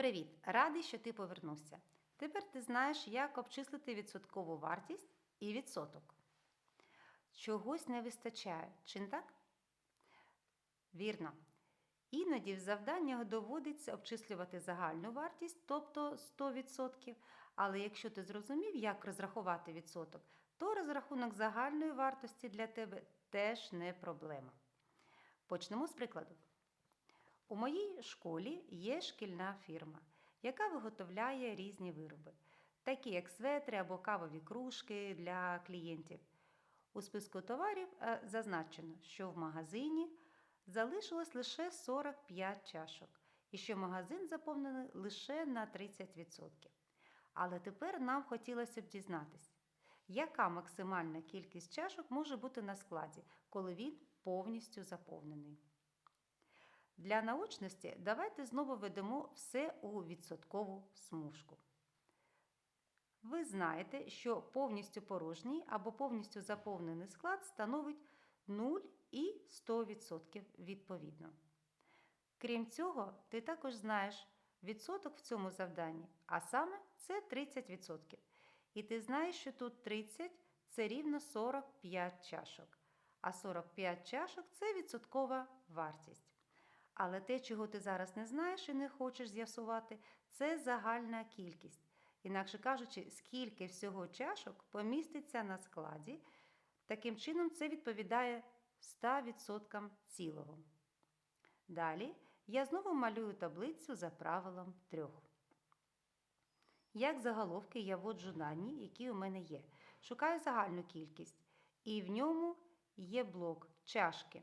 Привіт! Радий, що ти повернувся. Тепер ти знаєш, як обчислити відсоткову вартість і відсоток. Чогось не вистачає, чи не так? Вірно. Іноді в завданнях доводиться обчислювати загальну вартість, тобто 100%. Але якщо ти зрозумів, як розрахувати відсоток, то розрахунок загальної вартості для тебе теж не проблема. Почнемо з прикладу. У моїй школі є шкільна фірма, яка виготовляє різні вироби, такі як светри або кавові кружки для клієнтів. У списку товарів е, зазначено, що в магазині залишилось лише 45 чашок, і що магазин заповнений лише на 30%. Але тепер нам хотілося б дізнатися, яка максимальна кількість чашок може бути на складі, коли він повністю заповнений. Для наочності давайте знову ведемо все у відсоткову смужку. Ви знаєте, що повністю порожній або повністю заповнений склад становить 0 і 100% відповідно. Крім цього, ти також знаєш відсоток в цьому завданні, а саме це 30%. І ти знаєш, що тут 30 це рівно 45 чашок, а 45 чашок це відсоткова вартість. Але те, чого ти зараз не знаєш і не хочеш з'ясувати, це загальна кількість. Інакше кажучи, скільки всього чашок поміститься на складі, таким чином це відповідає 100% цілого. Далі я знову малюю таблицю за правилом трьох. Як заголовки я вводжу дані, які у мене є. Шукаю загальну кількість, і в ньому є блок чашки.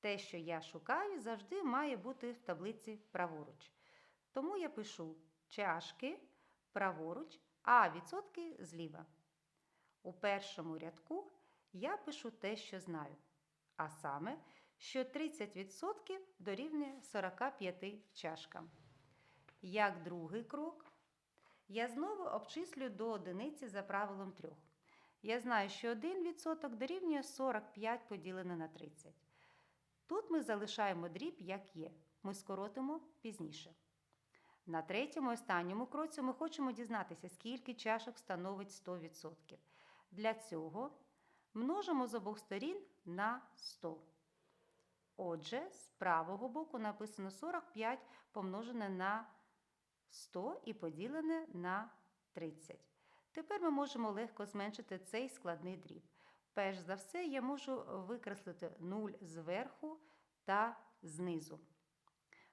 Те, що я шукаю, завжди має бути в таблиці праворуч. Тому я пишу чашки праворуч, а відсотки зліва. У першому рядку я пишу те, що знаю. А саме, що 30% дорівнює 45 чашкам. Як другий крок, я знову обчислюю до одиниці за правилом трьох. Я знаю, що 1% дорівнює 45 поділене на 30. Тут ми залишаємо дріб, як є. Ми скоротимо пізніше. На третьому і останньому кроці ми хочемо дізнатися, скільки чашок становить 100%. Для цього множимо з обох сторін на 100. Отже, з правого боку написано 45 помножене на 100 і поділене на 30. Тепер ми можемо легко зменшити цей складний дріб. Перш за все, я можу викреслити 0 зверху та знизу.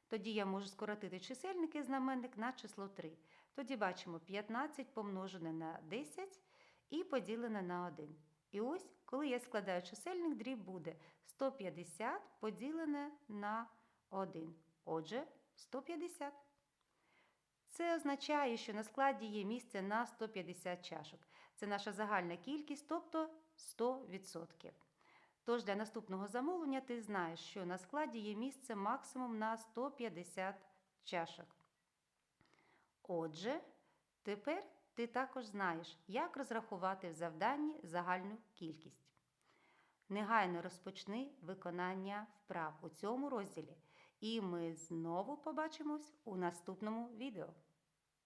Тоді я можу скоротити чисельник і знаменник на число 3. Тоді бачимо 15 помножене на 10 і поділене на 1. І ось, коли я складаю чисельник, дріб буде 150 поділене на 1. Отже, 150. Це означає, що на складі є місце на 150 чашок. Це наша загальна кількість, тобто 100%. Тож для наступного замовлення ти знаєш, що на складі є місце максимум на 150 чашок. Отже, тепер ти також знаєш, як розрахувати в завданні загальну кількість. Негайно розпочни виконання вправ у цьому розділі, і ми знову побачимось у наступному відео.